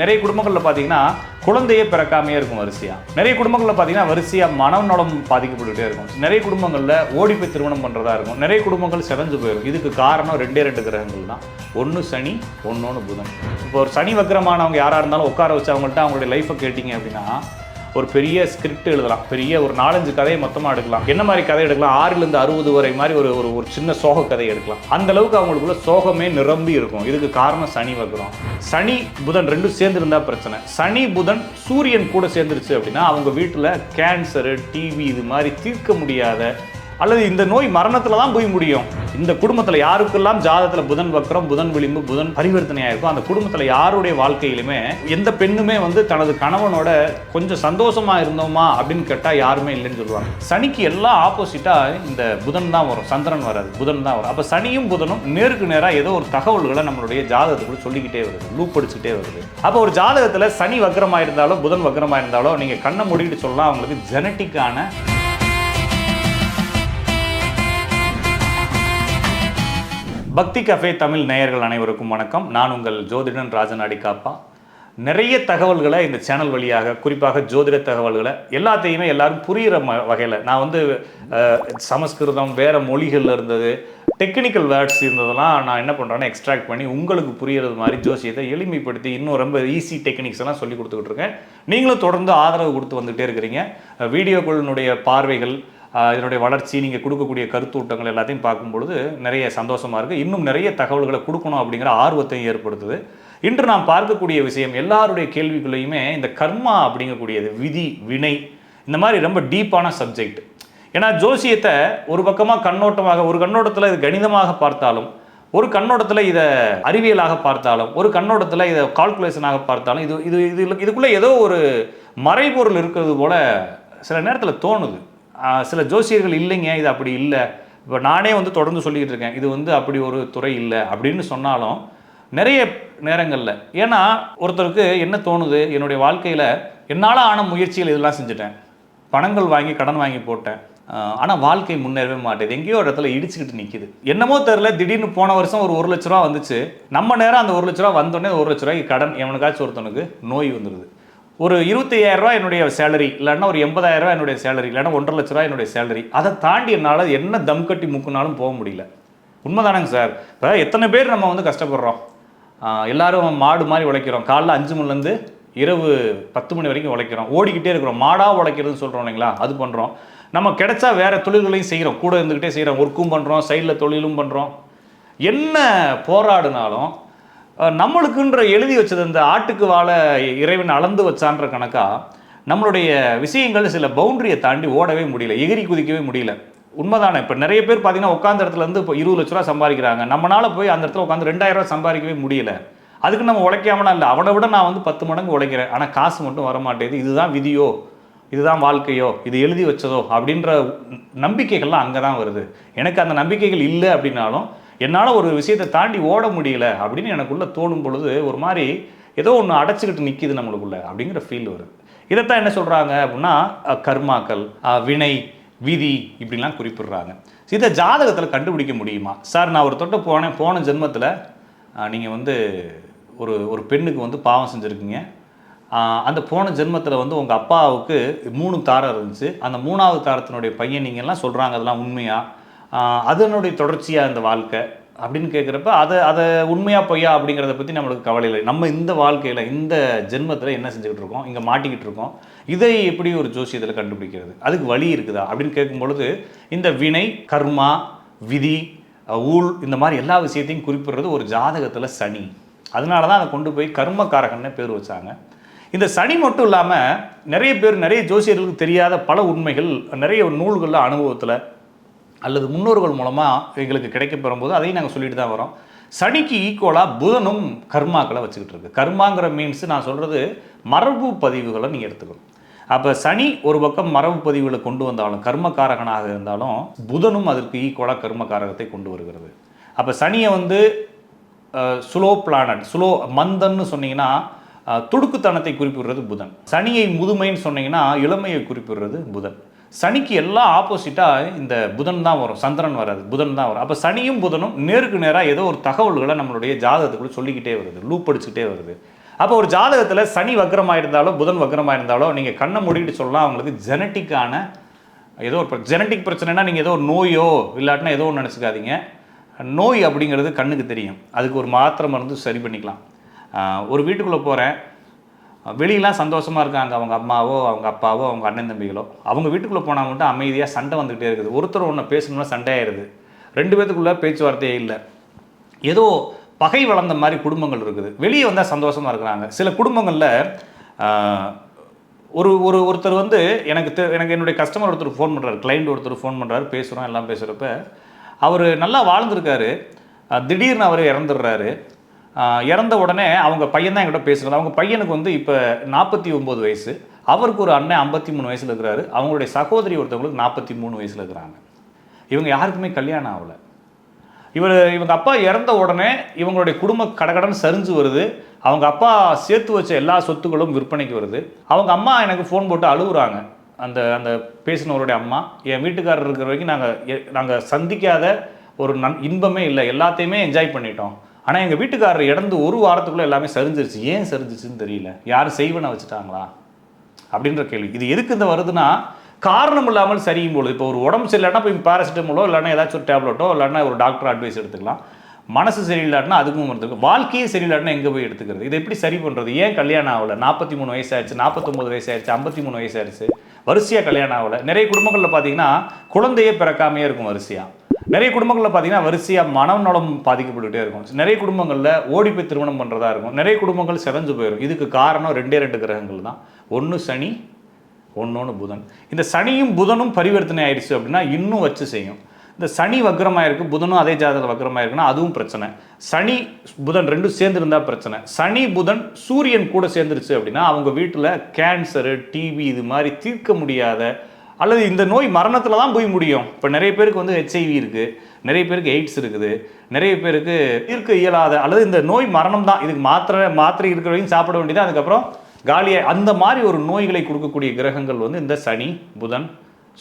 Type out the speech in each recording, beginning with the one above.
நிறைய குடும்பங்களில் பார்த்தீங்கன்னா குழந்தையே பிறக்காமையே இருக்கும் வரிசையா. நிறைய குடும்பங்களில் பார்த்தீங்கன்னா வரிசையாக மனநலம் பாதிக்கப்பட்டுகிட்டே இருக்கும். நிறைய குடும்பங்களில் ஓடி போய் திருமணம் பண்ணுறதா இருக்கும். நிறைய குடும்பங்கள் சிறஞ்சு போயிடும் இதுக்கு காரணம் ரெண்டே ரெண்டு கிரகங்கள் தான். ஒன்று சனி ஒன்று புதன். இப்போ ஒரு சனி வக்கரமானவங்க யாராக இருந்தாலும் உட்கார வச்சு அவங்கள்ட்ட அவங்களுடைய லைஃப்பை கேட்டிங்க அப்படின்னா ஒரு பெரிய ஸ்கிரிப்ட் எழுதலாம். பெரிய ஒரு நாலஞ்சு கதையை மொத்தமாக எடுக்கலாம். என்ன மாதிரி கதை எடுக்கலாம்? ஆறிலிருந்து அறுபது வரை மாதிரி ஒரு ஒரு ஒரு சின்ன சோக கதை எடுக்கலாம். அந்த அளவுக்கு அவங்களுக்குள்ள சோகமே நிரம்பி இருக்கும். இதுக்கு காரணம் சனி வக்ரம். சனி புதன் ரெண்டும் சேர்ந்துருந்தா பிரச்சனை. சனி புதன் சூரியன் கூட சேர்ந்துருச்சு அப்படின்னா அவங்க வீட்டில் கேன்சரு டிவி இது மாதிரி தீர்க்க முடியாத அல்லது இந்த நோய் மரணத்துல தான் போய் முடியும். இந்த குடும்பத்தில் யாருக்கெல்லாம் ஜாதகத்தில் புதன் வக்கரம் புதன் விளிம்பு புதன் பரிவர்த்தனையாக இருக்கும் அந்த குடும்பத்தில் யாருடைய வாழ்க்கையிலுமே எந்த பெண்ணுமே வந்து தனது கணவனோட கொஞ்சம் சந்தோஷமாக இருந்தோமா அப்படின்னு கேட்டால் யாருமே இல்லைன்னு சொல்லுவாங்க. சனிக்கு எல்லாம் ஆப்போசிட்டாக இந்த புதன் தான் வரும் சந்திரன் வராது புதன் தான் வரும். அப்போ சனியும் புதனும் நேருக்கு நேராக ஏதோ ஒரு தகவல்களை நம்மளுடைய ஜாதகத்துக்குள்ள சொல்லிக்கிட்டே வருது லூப் அடிச்சுக்கிட்டே வருது. அப்போ ஒரு ஜாதகத்தில் சனி வக்கரமாக இருந்தாலோ புதன் வக்கரமாக இருந்தாலோ நீங்கள் கண்ணை மூடிட்டு சொல்லலாம் அவங்களுக்கு ஜெனட்டிக்கான பக்தி கஃபே தமிழ் நேயர்கள் அனைவருக்கும் வணக்கம். நான் உங்கள் ஜோதிடன் ராஜன் அடிக்காப்பா நிறைய தகவல்களை இந்த சேனல் வழியாக குறிப்பாக ஜோதிட தகவல்களை எல்லாத்தையுமே எல்லாரும் புரிகிற ம வகையில். நான் வந்து சமஸ்கிருதம் வேறு மொழிகளில் இருந்தது டெக்னிக்கல் வேர்ட்ஸ் இருந்ததெல்லாம் நான் என்ன பண்ணுறேன்னா எக்ஸ்ட்ராக்ட் பண்ணி உங்களுக்கு புரிகிறது மாதிரி ஜோசியத்தை எளிமைப்படுத்தி இன்னும் ரொம்ப ஈஸி டெக்னிக்ஸ் எல்லாம் சொல்லி கொடுத்துக்கிட்டு இருக்கேன். நீங்களும் தொடர்ந்து ஆதரவு கொடுத்து வந்துகிட்டே இருக்கிறீங்க. வீடியோக்களினுடைய பார்வைகள் இதனுடைய வளர்ச்சி நீங்கள் கொடுக்கக்கூடிய கருத்தூட்டங்கள் எல்லாத்தையும் பார்க்கும்பொழுது நிறைய சந்தோஷமாக இருக்குது இன்னும் நிறைய தகவல்களை கொடுக்கணும் அப்படிங்கிற ஆர்வத்தையும் ஏற்படுத்துது. இன்று நாம் பார்க்கக்கூடிய விஷயம் எல்லாருடைய கேள்விக்குள்ளேயுமே இந்த கர்மா அப்படிங்கக்கூடியது விதி வினை இந்த மாதிரி ரொம்ப டீப்பான சப்ஜெக்ட். ஏன்னா ஜோசியத்தை ஒரு பக்கமாக கண்ணோட்டமாக ஒரு கண்ணோட்டத்தில் இது கணிதமாக பார்த்தாலும் ஒரு கண்ணோட்டத்தில் இதை அறிவியலாக பார்த்தாலும் ஒரு கண்ணோட்டத்தில் இதை கால்குலேஷனாக பார்த்தாலும் இது இது இது இதுக்குள்ளே ஏதோ ஒரு மறைபொருள் இருக்கிறது போல சில நேரத்தில் தோணுது. சில ஜோசியர்கள் இல்லைங்க இது அப்படி இல்லை. இப்போ நானே வந்து தொடர்ந்து சொல்லிக்கிட்டு இருக்கேன் இது வந்து அப்படி ஒரு துறை இல்லை அப்படின்னு சொன்னாலும் நிறைய நேரங்களில். ஏன்னா ஒருத்தருக்கு என்ன தோணுது என்னுடைய வாழ்க்கையில் என்னால் ஆன முயற்சிகள் இதெல்லாம் செஞ்சுட்டேன். பணங்கள் வாங்கி கடன் வாங்கி போட்டேன். ஆனால் வாழ்க்கை முன்னேறவே மாட்டேது. எங்கேயோ ஒரு இடத்துல இடிச்சுக்கிட்டு நிற்கிது என்னமோ தெரில திடீர்னு போன வருஷம் ஒரு ஒரு லட்ச ரூபா வந்துச்சு. நம்ம நேரம் அந்த ஒரு லட்ச ரூபா வந்தோடனே ஒரு லட்ச ரூபாய்க்கு கடன் எவனுக்காச்சும் ஒருத்தனுக்கு நோய் வந்துடுது ஒரு இருபத்தி ரூபா என்னுடைய சேலரி இல்லைன்னா ஒரு எண்பதாயிரம் ரூபாய் என்னுடைய சேலரி இல்லைன்னா ஒன்றரை லட்ச ரூபா என்னுடைய சேலரி அதை தாண்டி என்னால் என்ன தம் கட்டி முக்குனாலும் போக முடியல. உண்மைதானங்க சார். இப்போ எத்தனை பேர் நம்ம வந்து கஷ்டப்படுறோம்? எல்லாரும் மாடு மாதிரி உழைக்கிறோம். காலைல அஞ்சு மணிலேருந்து இரவு பத்து மணி வரைக்கும் உழைக்கிறோம். ஓடிக்கிட்டே இருக்கிறோம். மாடாக உழைக்கிறதுன்னு சொல்கிறோம் இல்லைங்களா? அது பண்ணுறோம் நம்ம கிடைச்சா வேறு தொழில்களையும் செய்கிறோம் கூட இருந்துக்கிட்டே செய்கிறோம் ஒர்க்கும் பண்ணுறோம் சைடில் தொழிலும் பண்ணுறோம் என்ன போராடினாலும் நம்மளுக்குன்ற எழுதி வச்சது இந்த ஆட்டுக்கு வாழ இறைவன் அளந்து வச்சான்ற கணக்கா நம்மளுடைய விஷயங்கள் சில பவுண்டரியை தாண்டி ஓடவே முடியல எகிரி குதிக்கவே முடியல. உண்மைதானே? இப்போ நிறைய பேர் பார்த்தீங்கன்னா உட்காந்த இடத்துலேருந்து இப்போ இருபது லட்ச ரூபா சம்பாதிக்கிறாங்க. நம்மளால் போய் அந்த இடத்துல உட்காந்து ரெண்டாயிரம் ரூபா சம்பாதிக்கவே முடியல. அதுக்கு நம்ம உழைக்காமலாம் இல்லை. அவனை விட நான் வந்து பத்து மடங்கு உழைக்கிறேன். ஆனால் காசு மட்டும் வர மாட்டேங்குது இதுதான் விதியோ இதுதான் வாழ்க்கையோ இது எழுதி வச்சதோ அப்படின்ற நம்பிக்கைகள்லாம் அங்கே தான் வருது. எனக்கு அந்த நம்பிக்கைகள் இல்லை அப்படின்னாலும் என்னால் ஒரு விஷயத்தை தாண்டி ஓட முடியல அப்படின்னு எனக்குள்ளே தோணும் பொழுது ஒரு மாதிரி ஏதோ ஒன்று அடைச்சிக்கிட்டு நிற்கிது நம்மளுக்குள்ள அப்படிங்கிற ஃபீல் வருது. இதைத்தான் என்ன சொல்கிறாங்க அப்படின்னா கர்மாக்கள் வினை விதி இப்படிலாம் குறிப்பிடுறாங்க. இதை ஜாதகத்தில் கண்டுபிடிக்க முடியுமா? சார் நான் ஒரு தொட்ட போனேன் போன ஜென்மத்தில் நீங்கள் வந்து ஒரு ஒரு பெண்ணுக்கு வந்து பாவம் செஞ்சுருக்கீங்க. அந்த போன ஜென்மத்தில் வந்து உங்கள் அப்பாவுக்கு மூணு தாரம் இருந்துச்சு. அந்த மூணாவது தாரத்தினுடைய பையன் நீங்கள்லாம் சொல்கிறாங்க அதெல்லாம் உண்மையாக அதனுடைய தொடர்ச்சியாக இந்த வாழ்க்கை அப்படின்னு கேட்குறப்ப அதை அதை உண்மையாக பொய்யா அப்படிங்கிறத பற்றி நம்மளுக்கு கவலை இல்லை. நம்ம இந்த வாழ்க்கையில் இந்த ஜென்மத்தில் என்ன செஞ்சுக்கிட்டு இருக்கோம் இங்கே மாட்டிக்கிட்டு இருக்கோம் இதை எப்படி ஒரு ஜோசியத்தில் கண்டுபிடிக்கிறது? அதுக்கு வழி இருக்குதா? அப்படின்னு கேட்கும் பொழுது இந்த வினை கர்மா விதி ஊழ் இந்த மாதிரி எல்லா விஷயத்தையும் குறிப்பிடுறது ஒரு ஜாதகத்தில் சனி. அதனால தான் அதை கொண்டு போய் கர்மக்காரகன்னு பேர் வச்சாங்க. இந்த சனி மட்டும் இல்லாமல் நிறைய பேர் நிறைய ஜோசியர்களுக்கு தெரியாத பல உண்மைகள் நிறைய நூல்களில் அனுபவத்தில் அல்லது முன்னோர்கள் மூலமாக எங்களுக்கு கிடைக்க பெறும்போது அதையும் நாங்கள் சொல்லிட்டு தான் வரோம். சனிக்கு ஈக்குவலாக புதனும் கர்மாக்களை வச்சுக்கிட்டு இருக்கு. கர்மாங்கிற மீன்ஸ் நான் சொல்கிறது மரபு பதிவுகளை நீங்கள் எடுத்துக்கணும். அப்போ சனி ஒரு பக்கம் மரபு பதிவுகளை கொண்டு வந்தாலும் கர்மக்காரகனாக இருந்தாலும் புதனும் அதற்கு ஈக்குவலாக கர்மக்காரகத்தை கொண்டு வருகிறது. அப்போ சனியை வந்து ஸ்லோ பிளானட் ஸ்லோ மந்தன்னு சொன்னீங்கன்னா துடுக்குத்தனத்தை குறிப்பிடுறது புதன். சனியை முதுமைன்னு சொன்னீங்கன்னா இளமையை குறிப்பிடுறது புதன். சனிக்கு எல்லாம் ஆப்போசிட்டாக இந்த புதன் தான் வரும் சந்திரன் வராது புதன் தான் வரும். அப்போ சனியும் புதனும் நேருக்கு நேராக ஏதோ ஒரு தகவல்களை நம்மளுடைய ஜாதகத்துக்குள்ளே சொல்லிக்கிட்டே வருது லூப் அடிச்சுக்கிட்டே வருது. அப்போ ஒரு ஜாதகத்தில் சனி வக்கரமாக இருந்தாலோ புதன் வக்கரமாக இருந்தாலோ நீங்கள் கண்ணை மூடிட்டு சொல்லலாம் அவங்களுக்கு ஜெனட்டிக்கான ஏதோ ஒரு ஜெனட்டிக் பிரச்சனைனா நீங்கள் ஏதோ ஒரு நோயோ இல்லாட்டினா ஏதோ ஒன்று நினச்சிக்காதீங்க. நோய் அப்படிங்கிறது கண்ணுக்கு தெரியும். அதுக்கு ஒரு மாத்திரை மருந்து சரி பண்ணிக்கலாம். ஒரு வீட்டுக்குள்ளே போகிறேன் வெளியெலாம் சந்தோஷமாக இருக்காங்க. அவங்க அம்மாவோ அவங்க அப்பாவோ அவங்க அண்ணன் தம்பிகளோ. அவங்க வீட்டுக்குள்ளே போனால் மட்டும் அமைதியாக சண்டை வந்துக்கிட்டே இருக்குது. ஒருத்தர் ஒன்று பேசணும்னா சண்டை ஆயிடுது ரெண்டு பேத்துக்குள்ளே பேச்சுவார்த்தையே இல்லை. ஏதோ பகை வளர்ந்த மாதிரி குடும்பங்கள் இருக்குது. வெளியே வந்தால் சந்தோஷமாக இருக்கிறாங்க. சில குடும்பங்களில் ஒரு ஒரு ஒருத்தர் வந்து எனக்கு தெ எனக்கு என்னுடைய கஸ்டமர் ஒருத்தர் ஃபோன் பண்ணுறாரு கிளைண்ட் ஒருத்தர் ஃபோன் பண்ணுறாரு பேசுகிறோம் எல்லாம் பேசுகிறப்ப அவர் நல்லா வாழ்ந்துருக்காரு. திடீர்னு அவர் இறந்துடுறாரு. இறந்த உடனே அவங்க பையன் தான் என்கிட்ட பேசுகிறது அவங்க பையனுக்கு வந்து இப்போ நாற்பத்தி ஒம்பது வயசு. அவருக்கு ஒரு அண்ணன் ஐம்பத்தி மூணு வயசில் இருக்கிறாரு. அவங்களுடைய சகோதரி ஒருத்தவங்களுக்கு நாற்பத்தி மூணு வயசில் இருக்கிறாங்க. இவங்க யாருக்குமே கல்யாணம் ஆகலை. இவர் இவங்க அப்பா இறந்த உடனே இவங்களுடைய குடும்ப கடகடன் சரிஞ்சு வருது. அவங்க அப்பா சேர்த்து வச்ச எல்லா சொத்துக்களும் விற்பனைக்கு வருது. அவங்க அம்மா எனக்கு ஃபோன் போட்டு அழுகுறாங்க. அந்த அந்த பேசினவருடைய அம்மா என் வீட்டுக்காரர் இருக்கிற வரைக்கும் நாங்கள் நாங்கள் சந்திக்காத ஒரு நன் இன்பமே இல்லை. எல்லாத்தையுமே என்ஜாய் பண்ணிட்டோம். ஆனால் எங்கள் வீட்டுக்காரர் இடந்து ஒரு வாரத்துக்குள்ளே எல்லாமே சரிஞ்சிருச்சு. ஏன் சரிஞ்சிச்சுன்னு தெரியல. யார் செய்வனை வச்சுட்டாங்களா? அப்படின்ற கேள்வி. இது எதுக்கு இந்த வருதுன்னா காரணம் இல்லாமல் சரியும் பொழுது. இப்போ ஒரு உடம்பு சரியில்லைன்னா போய் பேராசிட்டமோலோ இல்லைன்னா ஏதாச்சும் ஒரு டேப்லெட்டோ இல்லைன்னா ஒரு டாக்டர் அட்வைஸ் எடுத்துக்கலாம். மனசு சரியில்லாட்டினா அதுக்கும் மருந்து வாழ்க்கையே சரியில்லாட்டினா எங்கே போய் எடுத்துக்கிறது? இதை எப்படி சரி பண்ணுறது ஏன் கல்யாணம் ஆகலை? நாற்பத்தி மூணு வயசாயிருச்சு நாற்பத்தொம்பது வயசாயிருச்சு ஐம்பத்தி மூணு வயசாயிருச்சு வரிசையாக கல்யாணம் ஆகலை. நிறைய குடும்பங்களில் பார்த்தீங்கன்னா குழந்தையே பிறக்காமையே இருக்கும் வரிசையாக நிறைய குடும்பங்களில் பார்த்தீங்கன்னா வரிசையாக மனநலம் பாதிக்கப்பட்டுகிட்டே இருக்கும். நிறைய குடும்பங்களில் ஓடி போய் திருமணம் பண்ணுறதா இருக்கும். நிறைய குடும்பங்கள் செதஞ்சு போயிடும் இதுக்கு காரணம் ரெண்டே ரெண்டு கிரகங்கள் தான். ஒன்று சனி ஒன்னொன்று புதன். இந்த சனியும் புதனும் பரிவர்த்தனை ஆயிடுச்சு அப்படின்னா இன்னும் வச்சு செய்யும். இந்த சனி வக்ரமாக இருக்குது புதனும் அதே ஜாதகத்தில் வக்ரமாக இருக்குன்னா அதுவும் பிரச்சனை. சனி புதன் ரெண்டும் சேர்ந்துருந்தா பிரச்சனை. சனி புதன் சூரியன் கூட சேர்ந்துருச்சு அப்படின்னா அவங்க வீட்டில் கேன்சரு டிவி இது மாதிரி தீர்க்க முடியாத அல்லது இந்த நோய் மரணத்தில் தான் போய் முடியும். இப்போ நிறைய பேருக்கு வந்து ஹெச்ஐவி இருக்குது நிறைய பேருக்கு எய்ட்ஸ் இருக்குது. நிறைய பேருக்கு தீர்க்க இயலாத அல்லது இந்த நோய் மரணம் தான். இதுக்கு மாத்திரை மாத்திரை இருக்கிற வரையும் சாப்பிட வேண்டியது அதுக்கப்புறம் காலியாக அந்த மாதிரி ஒரு நோய்களை கொடுக்கக்கூடிய கிரகங்கள் வந்து இந்த சனி புதன்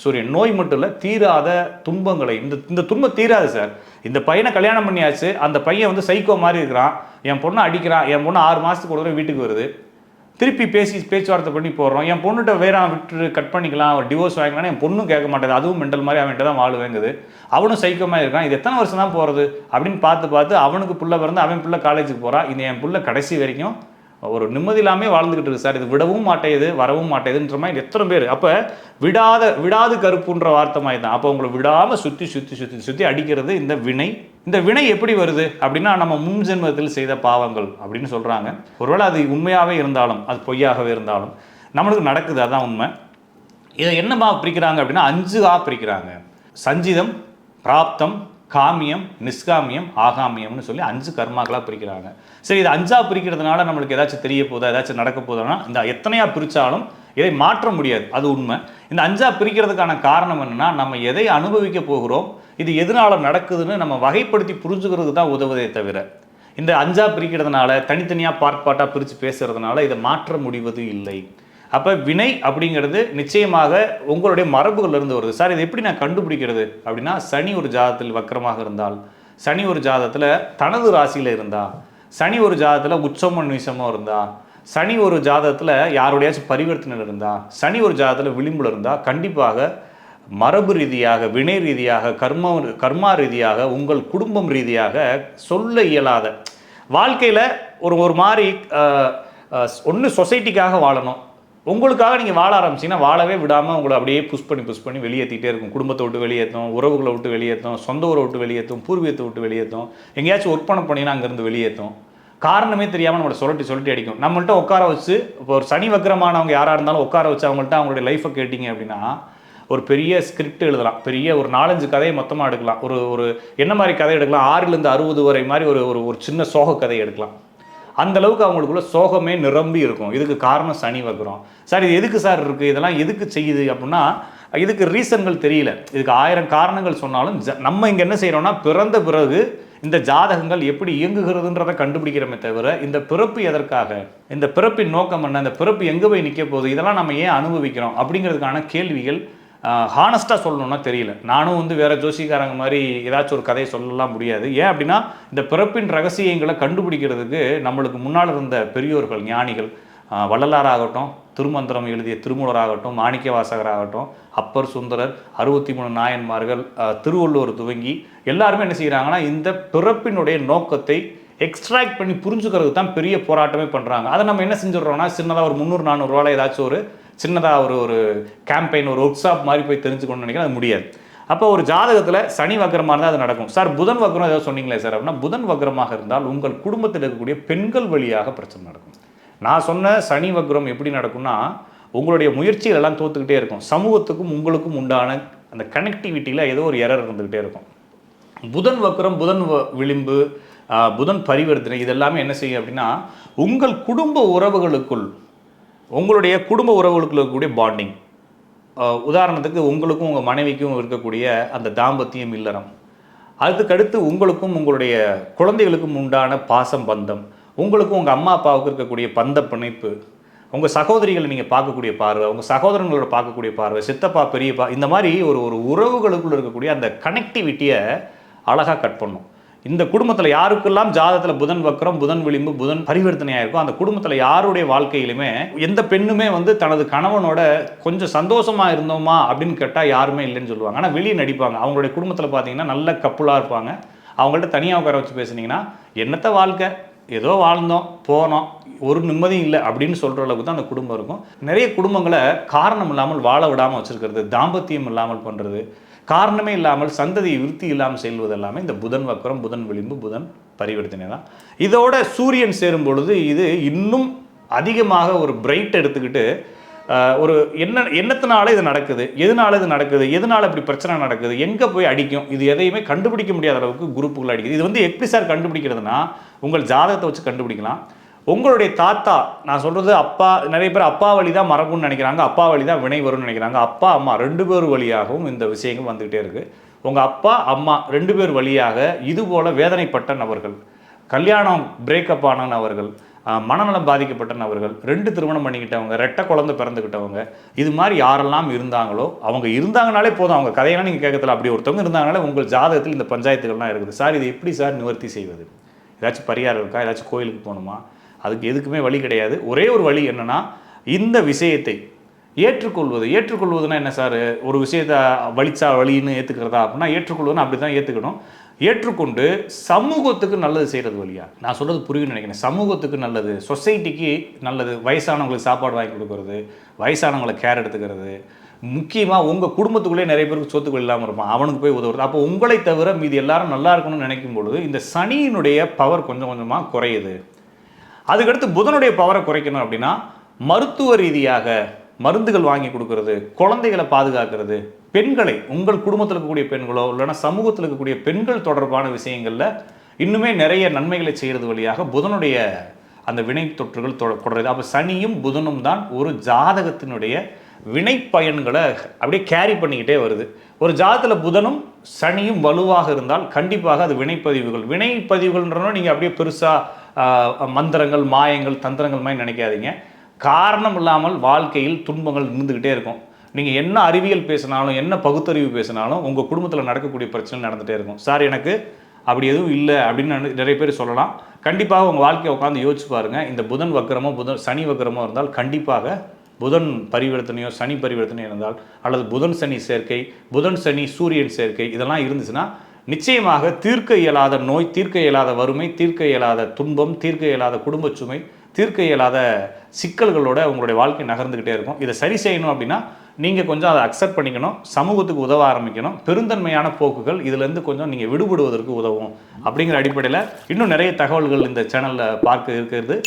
சூரியன். நோய் மட்டும் இல்லை தீராத துன்பங்களை. இந்த இந்த துன்பம் தீராது சார். இந்த பையனை கல்யாணம் பண்ணியாச்சு. அந்த பையன் வந்து சைக்கோ மாதிரி இருக்கிறான். என் பொண்ணை அடிக்கிறான். என் பொண்ணு ஆறு மாதத்துக்கு ஒரு தடவை வீட்டுக்கு வருது. திருப்பி பேசி பேச்சுவார்த்தை பண்ணி போடுறோம். என் பொண்ணுகிட்ட வேற விட்டு கட் பண்ணிக்கலாம் டிவோர்ஸ் வாங்கிக்கலாம் என் பொண்ணும் கேட்க மாட்டேது அதுவும் மெண்டல் மாதிரி அவன்கிட்ட தான் வாழுவேங்குது. அவனும் சைக்கமாக இருக்கான். இது எத்தனை வருஷம் தான் போகிறது அப்படின்னு பார்த்து பார்த்து அவனுக்கு பிள்ளை பிறந்து அவன் பிள்ளை காலேஜுக்கு போகிறான் இது என் பிள்ளை கடைசி வரைக்கும் ஒரு நிம்மதி இல்லாமல் வாழ்ந்துக்கிட்டு இருக்கு சார். இது விடவும் மாட்டேது வரவும் மாட்டேதுன்ற மாதிரி எத்தனை பேர். அப்போ விடாத விடாது கருப்புன்ற வார்த்தை மாதிரி தான் அப்போ உங்களை விடாமல் சுற்றி சுற்றி சுற்றி சுற்றி அடிக்கிறது இந்த வினை இந்த வினை எப்படி வருது அப்படின்னா நம்ம முன் ஜென்மத்தில் செய்த பாவங்கள் அப்படின்னு சொல்கிறாங்க ஒருவேளை அது உண்மையாகவே இருந்தாலும் அது பொய்யாகவே இருந்தாலும் நம்மளுக்கு நடக்குது அதான் உண்மை. இதை என்னமா பிரிக்கிறாங்க அப்படின்னா அஞ்சு பிரிக்கிறாங்க. சஞ்சிதம் பிராப்தம் காமியம் நிஷ்காமியம் ஆகாமியம்னு சொல்லி அஞ்சு கர்மாக்களாக பிரிக்கிறாங்க. சரி இது அஞ்சாக பிரிக்கிறதுனால நம்மளுக்கு ஏதாச்சும் தெரிய போதா ஏதாச்சும் நடக்க போதானா இந்த எத்தனையாக பிரித்தாலும் இதை மாற்ற முடியாது. அது உண்மை. இந்த அஞ்சாக பிரிக்கிறதுக்கான காரணம் என்னென்னா நம்ம எதை அனுபவிக்க போகிறோம் இது எதனால நடக்குதுன்னு நம்ம வகைப்படுத்தி புரிஞ்சுக்கிறது தான் உதவுதே தவிர இந்த அஞ்சா பிரிக்கிறதுனால தனித்தனியாக பார்ட் பார்ட்டாக பிரித்து பேசுகிறதுனால இதை மாற்ற முடிவது இல்லை. அப்போ வினை அப்படிங்கிறது நிச்சயமாக உங்களுடைய மரபுகளிலிருந்து வருது. சார் இதை எப்படி நான் கண்டுபிடிக்கிறது? அப்படின்னா சனி ஒரு ஜாதத்தில் வக்கரமாக இருந்தால் சனி ஒரு ஜாதத்தில் தனது ராசியில் இருந்தால் சனி ஒரு ஜாதத்தில் உச்சமும் நீசமோ இருந்தால் சனி ஒரு ஜாதத்தில் யாருடையாச்சும் பரிவர்த்தனை இருந்தால் சனி ஒரு ஜாதத்தில் விளிம்புல இருந்தால் கண்டிப்பாக மரபு ரீதியாக வினை ரீதியாக கர்மா கர்மா ரீதியாக உங்கள் குடும்பம் ரீதியாக சொல்ல இயலாத. வாழ்க்கையில் ஒரு ஒரு மாதிரி ஒன்று சொசைட்டிக்காக வாழணும். உங்களுக்காக நீங்கள் வாழ ஆரம்பிச்சிங்கன்னா வாழவே விடாமல் உங்களை அப்படியே புஷ் பண்ணி புஷ் பண்ணி வெளியேற்றிட்டே இருக்கும். குடும்பத்தை விட்டு வெளியேற்றும் உறவுகளை விட்டு வெளியேற்றும் சொந்த ஊரை விட்டு வெளியேற்றும் பூர்வீகத்தை விட்டு வெளியேற்றும் எங்கேயாச்சும் ஒர்க் பண்ண போனீங்கன்னா அங்கேருந்து வெளியேற்றும் காரணமே தெரியாமல் நம்மளை சொல்லட்டி சொல்லட்டி அடிக்கும். நம்மள்ட்ட உட்கார வச்சு இப்போ ஒரு சனி வக்கரமானவங்க யாராக இருந்தாலும் உட்கார வச்சு அவங்கள்ட்ட அவங்களுடைய லைஃப்பை கேட்டிங்க அப்படின்னா ஒரு பெரிய ஸ்கிரிப்ட் எழுதலாம். பெரிய ஒரு நாலஞ்சு கதையை மொத்தமாக எடுக்கலாம். ஒரு ஒரு என்ன மாதிரி கதை எடுக்கலாம்? ஆறுலேருந்து அறுபது வரை மாதிரி ஒரு ஒரு ஒரு சின்ன சோக கதை எடுக்கலாம். அந்த அளவுக்கு அவங்களுக்குள்ள சோகமே நிரம்பி இருக்கும். இதுக்கு காரணம் சனி வக்ரம். சார் இது எதுக்கு சார் இருக்குது இதெல்லாம் எதுக்கு செய்யுது அப்படின்னா இதுக்கு ரீசன்கள் தெரியல. இதுக்கு ஆயிரம் காரணங்கள் சொன்னாலும் ஜ- நம்ம இங்கே என்ன செய்கிறோம்னா பிறந்த பிறகு இந்த ஜாதகங்கள் எப்படி இயங்குகிறதுன்றதை கண்டுபிடிக்கிறோமே தவிர இந்த பிறப்பு எதற்காக? இந்த பிறப்பின் நோக்கம் என்ன? இந்த பிறப்பு எங்கே போய் நிற்க போகுது? இதெல்லாம் நம்ம ஏன் அனுபவிக்கிறோம்? அப்படிங்கிறதுக்கான கேள்விகள் ஹானஸ்ட்டாக சொல்லணும்னா தெரியல. நானும் வந்து வேறு ஜோசிக்காரங்க மாதிரி ஏதாச்சும் ஒரு கதையை சொல்லலாம் முடியாது. ஏன் அப்படின்னா இந்த பிறப்பின் ரகசியங்களை கண்டுபிடிக்கிறதுக்கு நம்மளுக்கு முன்னால் இருந்த பெரியோர்கள் ஞானிகள் வள்ளலாராகட்டும் திருமந்திரம் எழுதிய திருமூலராகட்டும் மாணிக்க வாசகராகட்டும் அப்பர் சுந்தரர் அறுபத்தி மூணு நாயன்மார்கள் திருவள்ளுவர் துவங்கி எல்லாருமே என்ன செய்கிறாங்கன்னா இந்த பிறப்பினுடைய நோக்கத்தை எக்ஸ்ட்ராக்ட் பண்ணி புரிஞ்சுக்கிறதுக்கு தான் பெரிய போராட்டமே பண்ணுறாங்க அதை நம்ம என்ன செஞ்சிடறோம்னா சின்னதாக ஒரு முந்நூறு நானூறுரூவாவில் ஏதாச்சும் ஒரு சின்னதாக ஒரு ஒரு கேம்பெயின் ஒரு ஒர்க் ஷாப் மாதிரி போய் தெரிஞ்சுக்கணும்னு நினைக்கிறேன் அது முடியாது. அப்போ ஒரு ஜாதகத்தில் சனி வக்கரமாக இருந்தால் அது நடக்கும். சார் புதன் வக்கரம் ஏதாவது சொன்னீங்களே சார் அப்படின்னா புதன் வக்கரமாக இருந்தால் உங்கள் குடும்பத்தில் இருக்கக்கூடிய பெண்கள் வழியாக பிரச்சனை நடக்கும். நான் சொன்ன சனி வக்ரம் எப்படி நடக்கும்னா உங்களுடைய முயற்சிகள் எல்லாம் தோத்துக்கிட்டே இருக்கும். சமூகத்துக்கும் உங்களுக்கும் உண்டான அந்த கனெக்டிவிட்டியில் ஏதோ ஒரு எரர் இருந்துக்கிட்டே இருக்கும். புதன் வக்கரம் புதன் வ- விளிம்பு புதன் பரிவர்த்தனை இதெல்லாமே என்ன செய்யும் அப்படின்னா உங்கள் குடும்ப உறவுகளுக்குள் உங்களுடைய குடும்ப உறவுகளுக்கு இருக்கக்கூடிய பாண்டிங் உதாரணத்துக்கு உங்களுக்கும் உங்கள் மனைவிக்கும் இருக்கக்கூடிய அந்த தாம்பத்தியம் இல்லறம். அதுக்கடுத்து உங்களுக்கும் உங்களுடைய குழந்தைகளுக்கும் உண்டான பாசம் பந்தம். உங்களுக்கும் உங்கள் அம்மா அப்பாவுக்கு இருக்கக்கூடிய பந்த பிணைப்பு. உங்கள் சகோதரிகளை நீங்கள் பார்க்கக்கூடிய பார்வை உங்கள் சகோதரங்களோட பார்க்கக்கூடிய பார்வை சித்தப்பா பெரியப்பா இந்த மாதிரி ஒரு ஒரு உறவுகளுக்குள்ளே இருக்கக்கூடிய அந்த கனெக்டிவிட்டியை அழகாக கட் பண்ணும். இந்த குடும்பத்தில் யாருக்கெல்லாம் ஜாதகத்தில் புதன் வக்கரம் புதன் விளிம்பு புதன் பரிவர்த்தனையாக இருக்கும் அந்த குடும்பத்தில் யாருடைய வாழ்க்கையிலுமே எந்த பெண்ணுமே வந்து தனது கணவனோட கொஞ்சம் சந்தோஷமா இருந்தோமா அப்படின்னு கேட்டால் யாருமே இல்லைன்னு சொல்லுவாங்க. ஆனால் வெளியே நடிப்பாங்க. அவங்களுடைய குடும்பத்தில் பார்த்தீங்கன்னா நல்ல கப்புலாக இருப்பாங்க. அவங்கள்ட்ட தனியாக உட்கார வச்சு பேசுனீங்கன்னா என்னத்த வாழ்க்கை? ஏதோ வாழ்ந்தோம் போனோம் ஒரு நிம்மதியும் இல்லை அப்படின்னு சொல்கிற அளவுக்கு தான் அந்த குடும்பம் இருக்கும். நிறைய குடும்பங்களை காரணம் இல்லாமல் வாழ விடாமல் வச்சுருக்கிறது தாம்பத்தியம் இல்லாமல் பண்ணுறது காரணமே இல்லாமல் சந்ததியை விருத்தி இல்லாமல் செல்வது எல்லாமே இந்த புதன் வக்கரம் புதன் விளிம்பு புதன் பரிவர்த்தனை தான். இதோட சூரியன் சேரும் பொழுது இது இன்னும் அதிகமாக ஒரு பிரைட் எடுத்துக்கிட்டு ஒரு என்ன என்னத்தினால இது நடக்குது எதனால இது நடக்குது எதனால இப்படி பிரச்சனை நடக்குது எங்கே போய் அடிக்கும் இது எதையுமே கண்டுபிடிக்க முடியாத அளவுக்கு குரூப்புகள் அடிக்குது. இது வந்து எப்படி சார் கண்டுபிடிக்கிறதுனா உங்கள் ஜாதகத்தை வச்சு கண்டுபிடிக்கலாம். உங்களுடைய தாத்தா நான் சொல்கிறது அப்பா நிறைய பேர் அப்பா வழி தான் மரபுன்னு நினைக்கிறாங்க அப்பா வழி தான் வினை வரும்னு நினைக்கிறாங்க. அப்பா அம்மா ரெண்டு பேர் வழியாகவும் இந்த விஷயங்கள் வந்துக்கிட்டே இருக்குது உங்கள் அப்பா அம்மா ரெண்டு பேர் வழியாக இது போல் வேதனைப்பட்ட நபர்கள் கல்யாணம் பிரேக்கப் ஆன நபர்கள் மனநலம் பாதிக்கப்பட்ட நபர்கள் ரெண்டு திருமணம் பண்ணிக்கிட்டவங்க ரெட்டை குழந்தை பிறந்துக்கிட்டவங்க இது மாதிரி யாரெல்லாம் இருந்தாங்களோ அவங்க இருந்தாங்கனாலே போதும். அவங்க கதையெல்லாம் நீங்கள் கேட்கறதுல அப்படி ஒருத்தவங்க இருந்தாங்கனாலே உங்கள் ஜாதகத்தில் இந்த பஞ்சாயத்துகள்லாம் இருக்குது. சார் இது எப்படி சார் நிவர்த்தி செய்வது? ஏதாச்சும் பரிகாரம் இருக்கா? ஏதாச்சும் கோயிலுக்கு போகணுமா? அதுக்கு எதுக்குமே வழி கிடையாது. ஒரே ஒரு வழி என்னன்னா இந்த விஷயத்தை ஏற்றுக்கொள்வது. ஏற்றுக்கொள்வதுன்னா என்ன சார்? ஒரு விஷயத்தை வலிச்சா வழின்னு ஏற்றுக்கிறதா அப்படின்னா ஏற்றுக்கொள்வதுன்னு அப்படி தான் ஏற்றுக்கணும் ஏற்றுக்கொண்டு சமூகத்துக்கு நல்லது செய்கிறது வழியா? நான் சொல்கிறது புரியும்னு நினைக்கிறேன். சமூகத்துக்கு நல்லது. சொசைட்டிக்கு நல்லது. வயசானவங்களுக்கு சாப்பாடு வாங்கி கொடுக்கறது வயசானவங்களை கேர் எடுத்துக்கிறது. முக்கியமாக உங்கள் குடும்பத்துக்குள்ளே நிறைய பேருக்கு சொத்துக்கள் இல்லாமல் இருப்பான். அவனுக்கு போய் உதவுறது. அப்போ உங்களை தவிர மீதி எல்லாரும் நல்லா இருக்கணும்னு நினைக்கும் பொழுது இந்த சனியினுடைய பவர் கொஞ்சம் கொஞ்சமாக குறையுது. அதுக்கடுத்து புதனுடைய பவரை குறைக்கணும் அப்படின்னா மருத்துவ ரீதியாக மருந்துகள் வாங்கி கொடுக்கறது குழந்தைகளை பாதுகாக்கிறது பெண்களை உங்கள் குடும்பத்தில் இருக்கக்கூடிய பெண்களோ இல்லைன்னா சமூகத்தில் இருக்கக்கூடிய பெண்கள் தொடர்பான விஷயங்களில் இன்னுமே நிறைய நன்மைகளை செய்கிறது வழியாக புதனுடைய அந்த வினை தொற்றுகள் தொட- அப்போ சனியும் புதனும் தான் ஒரு ஜாதகத்தினுடைய வினை பயன்களை அப்படியே கேரி பண்ணிக்கிட்டே வருது. ஒரு ஜாதத்தில் புதனும் சனியும் வலுவாக இருந்தால் கண்டிப்பாக அது வினைப்பதிவுகள். வினைப்பதிவுகள்ன்றனோ நீங்கள் அப்படியே பெருசாக மந்திரங்கள் மாயங்கள் தந்திரங்கள் மாதிரி நினைக்காதீங்க. காரணம் இல்லாமல் வாழ்க்கையில் துன்பங்கள் இருந்துக்கிட்டே இருக்கும். நீங்கள் என்ன அறிவியல் பேசினாலும் என்ன பகுத்தறிவு பேசினாலும் உங்கள் குடும்பத்தில் நடக்கக்கூடிய பிரச்சனை நடந்துகிட்டே இருக்கும். சார் எனக்கு அப்படி எதுவும் இல்லை அப்படின்னு நிறைய பேர் சொல்லலாம். கண்டிப்பாக உங்கள் வாழ்க்கையை உட்காந்து யோசிச்சு பாருங்கள் இந்த புதன் வக்கரமோ புதன் சனி வக்கரமோ இருந்தால் கண்டிப்பாக புதன் பரிவர்த்தனையோ சனி பரிவர்த்தனையோ இருந்தால் அல்லது புதன் சனி சேர்க்கை புதன் சனி சூரியன் சேர்க்கை இதெல்லாம் இருந்துச்சுன்னா நிச்சயமாக தீர்க்க இயலாத நோய் தீர்க்க இயலாத வறுமை தீர்க்க இயலாத துன்பம் தீர்க்க இயலாத குடும்ப சுமை தீர்க்க இயலாத சிக்கல்களோட உங்களுடைய வாழ்க்கை நகர்ந்துக்கிட்டே இருக்கும். இதை சரி செய்யணும் அப்படின்னா நீங்கள் கொஞ்சம் அதை அக்செப்ட் பண்ணிக்கணும் சமூகத்துக்கு உதவ ஆரம்பிக்கணும் பெருந்தன்மையான போக்குகள் இதுலேருந்து கொஞ்சம் நீங்கள் விடுபடுவதற்கு உதவும் அப்படிங்கிற அடிப்படையில் இன்னும் நிறைய தகவல்கள் இந்த சேனலில் பார்க்க இருக்கிறது.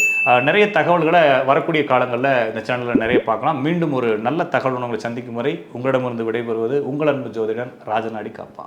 நிறைய தகவல்களை வரக்கூடிய காலங்களில் இந்த சேனலில் நிறைய பார்க்கலாம். மீண்டும் ஒரு நல்ல தகவல் உங்களை சந்திக்கும் முறை உங்களிடமிருந்து விடைபெறுவது உங்கள் அன்பு ஜோதிடன் ராஜநாடி காப்பா.